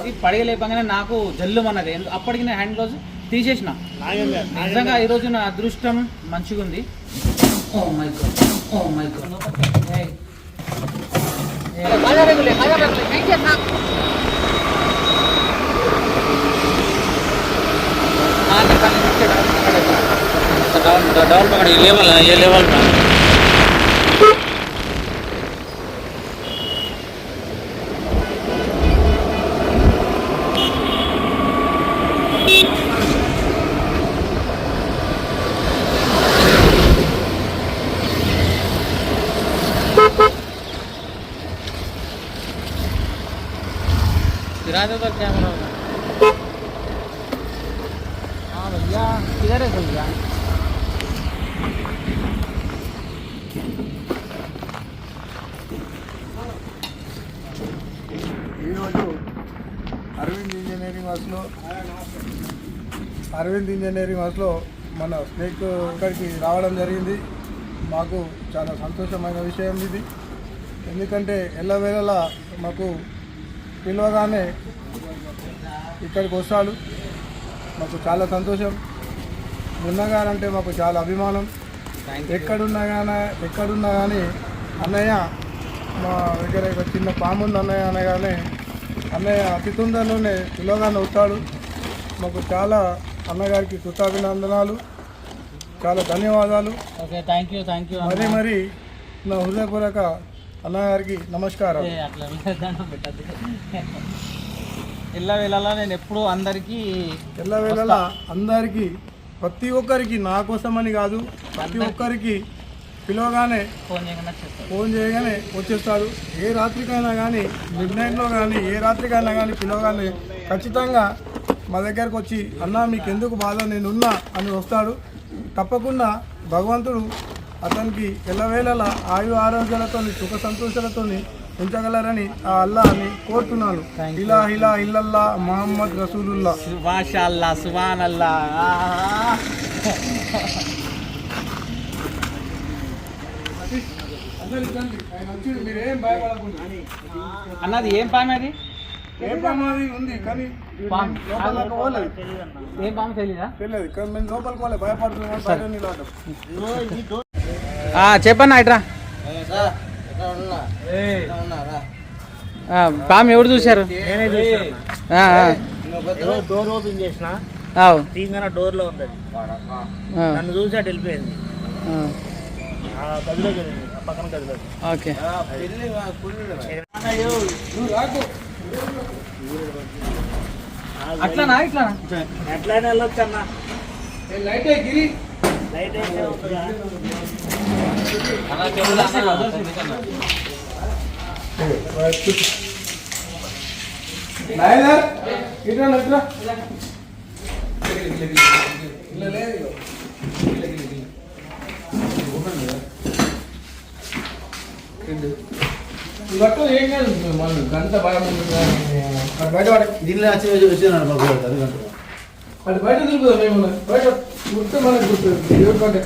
ఇది పడగలేపంగానే నాకు జల్లు అన్నది అప్పటికి నేను హ్యాండ్ గ్లౌజ్ తీసేసిన. నిజంగా ఈరోజు నా అదృష్టం మంచిగా ఉంది. ఓ my god oh my god develop A level A level ये लेवल में गिरा दो तो कैमरा हाँ भैया किधर है भैया ఈరోజు అరవింద్ ఇంజనీరింగ్ వర్క్స్లో అరవింద్ ఇంజనీరింగ్ వర్క్స్లో మన స్నేక్ ఇక్కడికి రావడం జరిగింది మాకు చాలా సంతోషమైన విషయం ఇది ఎందుకంటే ఎల్లవేళలా మాకు పిలవగానే ఇక్కడికి వస్తాడు. మాకు చాలా సంతోషం. ఉన్నగానంటే మాకు చాలా అభిమానం. ఎక్కడున్నా కానీ ఎక్కడున్నా కానీ అన్నయ్య మా దగ్గర ఒక చిన్న పాము ఉంది అన్నయ్య అనగానే అన్నయ్య అతి తొందరలోనే పిల్లగానే వస్తాడు. మాకు చాలా అన్నగారికి కృతాభినందనాలు చాలా ధన్యవాదాలు. Okay thank you thank you మరి మరి నా హృదయపూర్వక అన్నగారికి నమస్కారం. ఇళ్ళ వేళలా నేను ఎప్పుడూ అందరికీ ఎల్లవేళలా అందరికీ ప్రతి ఒక్కరికి నా కోసమని కాదు ప్రతి ఒక్కరికి పిలవగానే ఫోన్ చేస్తాను ఫోన్ చేయగానే వచ్చేస్తాడు. ఏ రాత్రికైనా కానీ మిడ్ నైట్లో కానీ ఏ రాత్రికైనా కానీ పిలవగానే ఖచ్చితంగా మా దగ్గరకు వచ్చి అన్న మీకు ఎందుకు బాధ? నేనున్నా అని వస్తాడు. తప్పకుండా భగవంతుడు అతనికి ఎల్లవేళలా ఆయు ఆరోగ్యాలతో సుఖ సంతోషాలతో ఉంచగలరని ఆ అల్లాని కోరుతున్నాను. ఇలా ఇలా ఇల్లల్లా మహమ్మద్ రసూలుల్లా. మాషాల్లా సుబాన్ అల్లా అన్నది ఏం పాము అది? ఏ ప్రమాది ఉంది కానీ పాము. లోపలికి పోలేదు. ఏం పాము తెలీదా? తెలియదు కానీ మేము లోపలికి పోలే భయపడుతున్నాం చెప్పన్నా ఇట్రా. ఆ, పాము ఎవరు చూశారు. డోర్ ఓపెన్ చేసిన. తీగానే డోర్లో ఉంది నన్ను చూసి అటు వెళ్ళిపోయింది. పక్కన గదిలోకి. ఓకే. అట్లానా ఇట్లానా? ఎట్లయినా వెళ్ళొచ్చు అన్న. లైట్ గిరి. లైట్ ఇట్లా లేదు ఏం కాదు మన గంట భయం ఉంటుంది బయట పడే దీనిలో వచ్చి వచ్చాను బాబు అది గంట బయట తిరుగుతుంది మేము బయట గుర్తు మనకు గుర్తుంది దేవుడు కంటే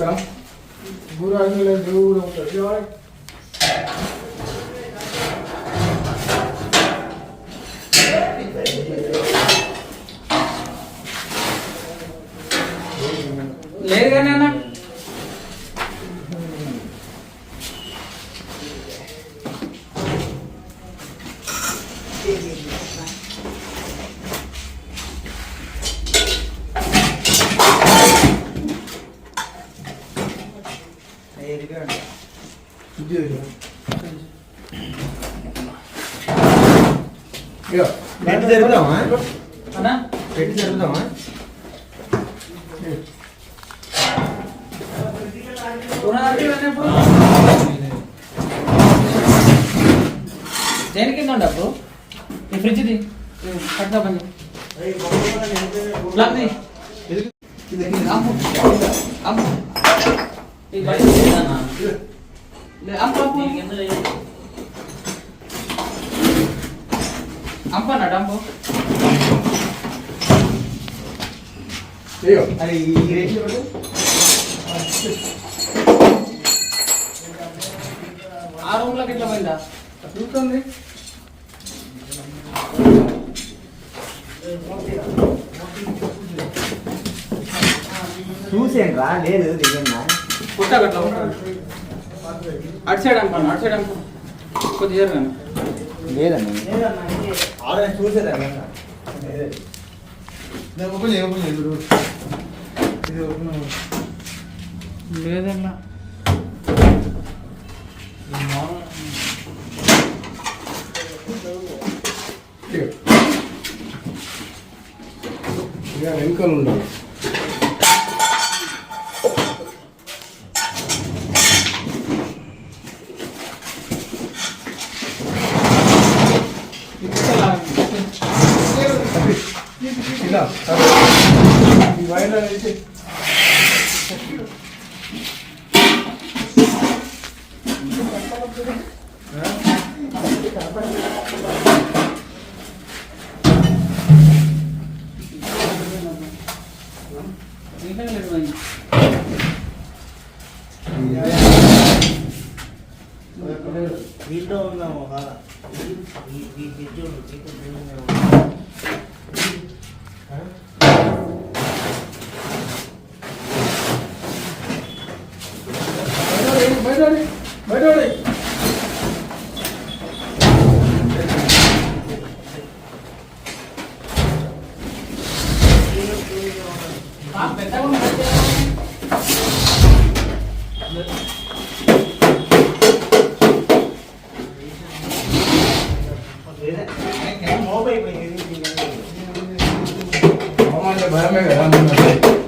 ఇక్కడ గురు అన్ని దేవుడు కూడా ఉంటాడు ఇక వాడు లేదు కానీ అన్న పెట్టి జరుపుదామా అన్నా పెట్టి జరుపుదామా దేనికి అప్పుడు ఈ ఫ్రిడ్జ్ది కట్టా పని ప్లగ్ది అమ్ము అమ్ము అమ్ము అంపన్నా డంపు అది ఈ పెట్టు ఆ రూమ్లోకి ఇట్లా పోయిందా చూస్తుంది చూసాను రా లేదు దిగన్నా పుట్టక అట్లా అటు సైడ్ అనుకోండి అటు సైడ్ అనుకో కొద్దిగా జరగండి లేదన్నా. ఇక వెనుకలు ఉండాలి ఈ వైర్ అనేది దీంట్లో ఉందాము బాగా ఈ ఈ ఫ్రిడ్జ్ ఉంది, ఈ ఫ్రిడ్జ్ ఉందేమో. బయటోడి బయటోడి మోపు అయిపోయింది ఇది అంటే భయమే కదా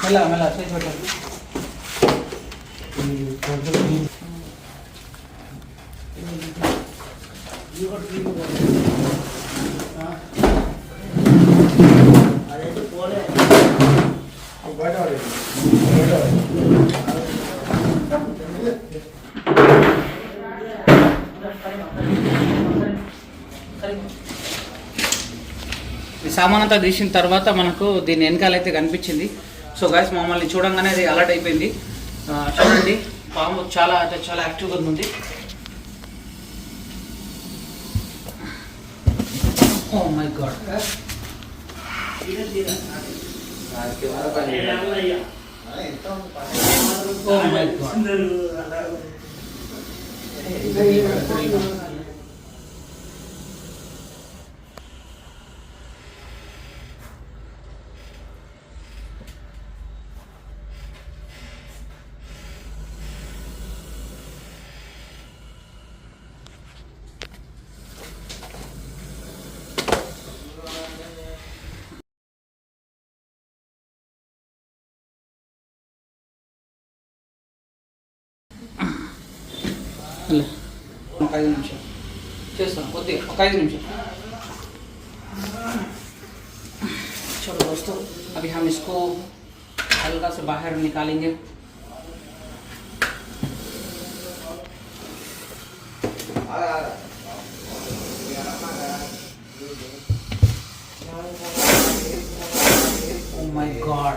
మెల్ల మెల్ల చేసి పెట్టండి అదైతే పోలే బయట పడేది. బయట పడేది. ఈ సామాన్ అంతా తీసిన తర్వాత మనకు దీని వెనకాల అయితే కనిపించింది. సో గాయస్ మమ్మల్ని చూడంగానే అది అలర్ట్ అయిపోయింది. చూడండి. పాము చాలా అంటే చాలా యాక్టివ్గా ఉంది. Oh my God oh my God లే. ఒక ఐదు నిమిషాలు చేస్తాం కొద్దిగా ఒక ఐదు నిమిషాలు चलो दोस्तों अभी हम इसको हल्का से बाहर निकालेंगे Oh my god.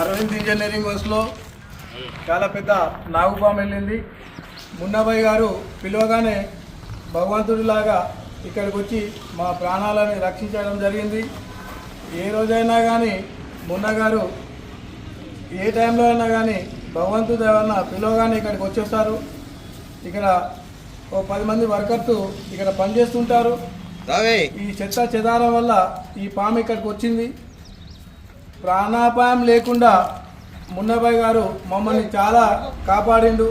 Arvind engineering బస్సులో చాలా పెద్ద నాగుపాము వెళ్ళింది. మున్నాబాయి గారు పిలవగానే భగవంతుడిలాగా ఇక్కడికి వచ్చి మా ప్రాణాలని రక్షించడం జరిగింది. ఏ రోజైనా కానీ మున్న గారు ఏ టైంలో అయినా కానీ భగవంతుడు ఏమన్నా పిలవగానే ఇక్కడికి వచ్చేస్తారు? ఇక్కడ ఓ పది మంది వర్కర్స్ ఇక్కడ పనిచేస్తుంటారు. ఈ చెత్త చెదారం వల్ల ఈ పాము ఇక్కడికి వచ్చింది. ప్రాణాపాయం లేకుండా మున్నబాయ్ గారు మమ్మల్ని చాలా కాపాడిండు.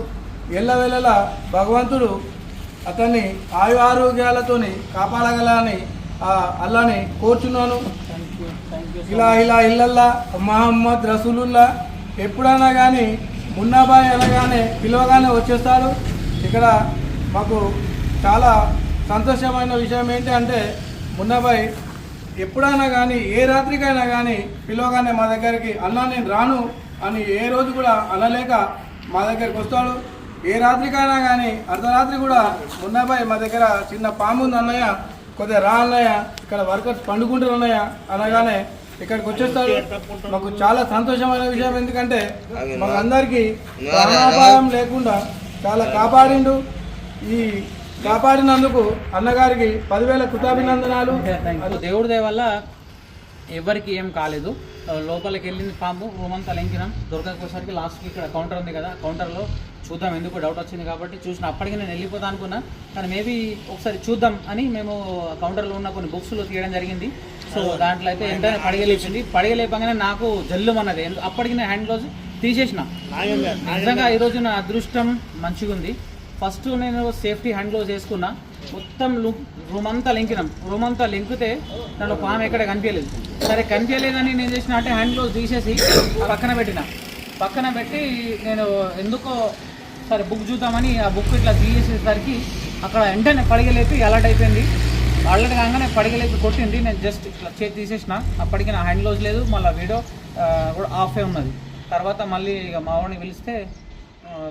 ఎల్లవెల్లలా భగవంతుడు అతన్ని ఆయు ఆరోగ్యాలతోని కాపాడగలని ఆ అల్లాని కోరుచున్నాను. ఇలా ఇలా ఇల్లల్లా మహమ్మద్ రసూలుల్లా ఎప్పుడైనా కానీ మున్నాబాయ్ అనగానే పిలవగానే వచ్చేస్తారు. ఇక్కడ మాకు చాలా సంతోషమైన విషయం ఏంటి అంటే మున్నాబాయ్ ఎప్పుడైనా కానీ ఏ రాత్రికైనా కానీ పిలవగానే మా దగ్గరికి అన్నా నేను రాను అని ఏ రోజు కూడా అనలేక మా దగ్గరికి వస్తాడు. ఏ రాత్రికైనా కానీ అర్ధరాత్రి కూడా మున్నాబాయ్ మా దగ్గర చిన్న పాము ఉంది అన్నయ్య కొద్దిగా రా అన్నయ్య ఇక్కడ వర్కర్స్ పండుకుంటారు అన్నయ్య అనగానే ఇక్కడికి వచ్చేస్తాడు మాకు చాలా సంతోషమైన విషయం ఎందుకంటే మాకందరికి ప్రాణాపాయం లేకుండా చాలా కాపాడిండు. ఈ కాపాడినందుకు అన్నగారికి పదివేల కృతాభినందనాలు. దేవుడి దయ వల్ల ఎవరికి ఏం కాలేదు. లోపలికి వెళ్ళింది పాము రూమ్ అంతా లెంకినాం దొరకకపోయేసరికి లాస్ట్కి ఇక్కడ కౌంటర్ ఉంది కదా కౌంటర్లో చూద్దాం ఎందుకు డౌట్ వచ్చింది కాబట్టి చూసిన అప్పటికి నేను వెళ్ళిపోతా అనుకున్నా. కానీ మేబీ ఒకసారి చూద్దాం అని మేము కౌంటర్లో ఉన్న కొన్ని బుక్స్లో తీయడం జరిగింది. సో దాంట్లో అయితే వెంటనే పడగలేపింది. పడగలేపగానే నాకు జల్లుమన్నది. అప్పటికి నేను హ్యాండ్ గ్లోవ్స్ తీసేసిన. నిజంగా ఈరోజు నా అదృష్టం మంచిగా ఉంది. ఫస్ట్ నేను సేఫ్టీ హ్యాండ్ గ్లోవ్స్ వేసుకున్నా. మొత్తం రూమ్ అంతా లింకినాం. రూమ్ అంతా లింకితే దాంట్లో పాము ఎక్కడ కనిపించలేదు. సరే కనిపించలేదని నేను చేసిన అంటే హ్యాండ్ గ్లోవ్స్ తీసేసి పక్కన పెట్టిన. పక్కన పెట్టి నేను ఎందుకో సరే బుక్ చూద్దామని ఆ బుక్ ఇట్లా తీసేసేసరికి అక్కడ వెంటనే పడిగలేపి అలర్ట్ అయిపోయింది. అలర్ట్ కాగానే పడిగలేపి కొట్టింది నేను జస్ట్ ఇట్లా చేతి తీసేసిన. అప్పటికి నా హ్యాండ్ గ్లోవ్స్ లేదు. మళ్ళీ వీడియో కూడా ఆఫే ఉన్నది. తర్వాత మళ్ళీ ఇక మా వాడిని పిలిస్తే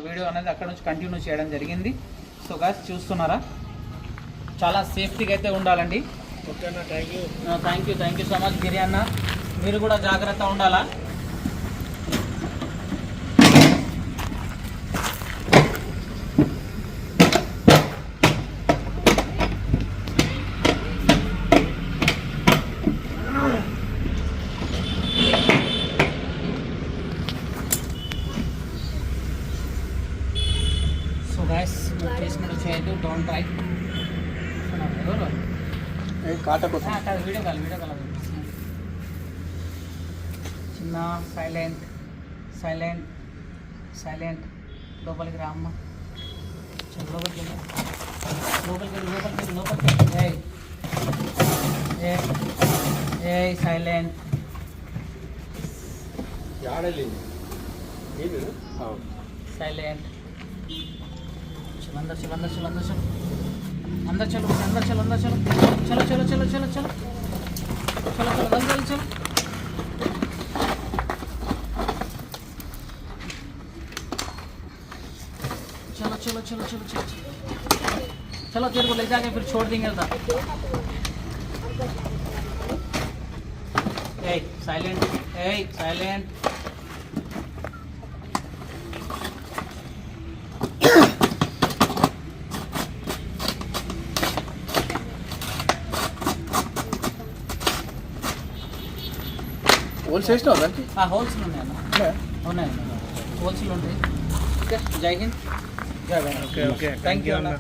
వీడియో అనేది అక్కడ నుంచి కంటిన్యూ చేయడం జరిగింది. సో గాస్ చూస్తున్నారా? చాలా సేఫ్టీగా అయితే ఉండాలండి. ఓకేనా thank you thank you thank you so much Giri అన్న. మీరు కూడా జాగ్రత్త ఉండాలా? సో గాయస్ ప్లేస్మెంట్ వచ్చేది డౌన్ ట్రై కాటా కోసం వీడియో కాల్ వీడియో కాల్ చిన్న సైలెంట్ సైలెంట్ సైలెంట్ లోపలికి రామ్మ లోపలికి లోపలికి లోపలికి లోపలికి ఏ ఏ సైలెంట్ సైలెంట్ चलो अंदर चलो अंदर चलो अंदर चलो अंदर चलो अंदर चलो अंदर चलो चलो चलो चलो चलो चलो चलो चलो जल्दी जल्दी चलो चलो चलो चलो चलो चलो चलो चलो तेरे को ले जाके फिर छोड़ देंगे उधर ए साइलेंट ए साइलेंट హోల్ చేసినావు దానికి? ఆ హోల్స్ ఉన్నాయి అన్న ఉన్నాయి? హోల్స్ ఉంటాయి. Okay Jai Hind. Okay okay thank you అన్న.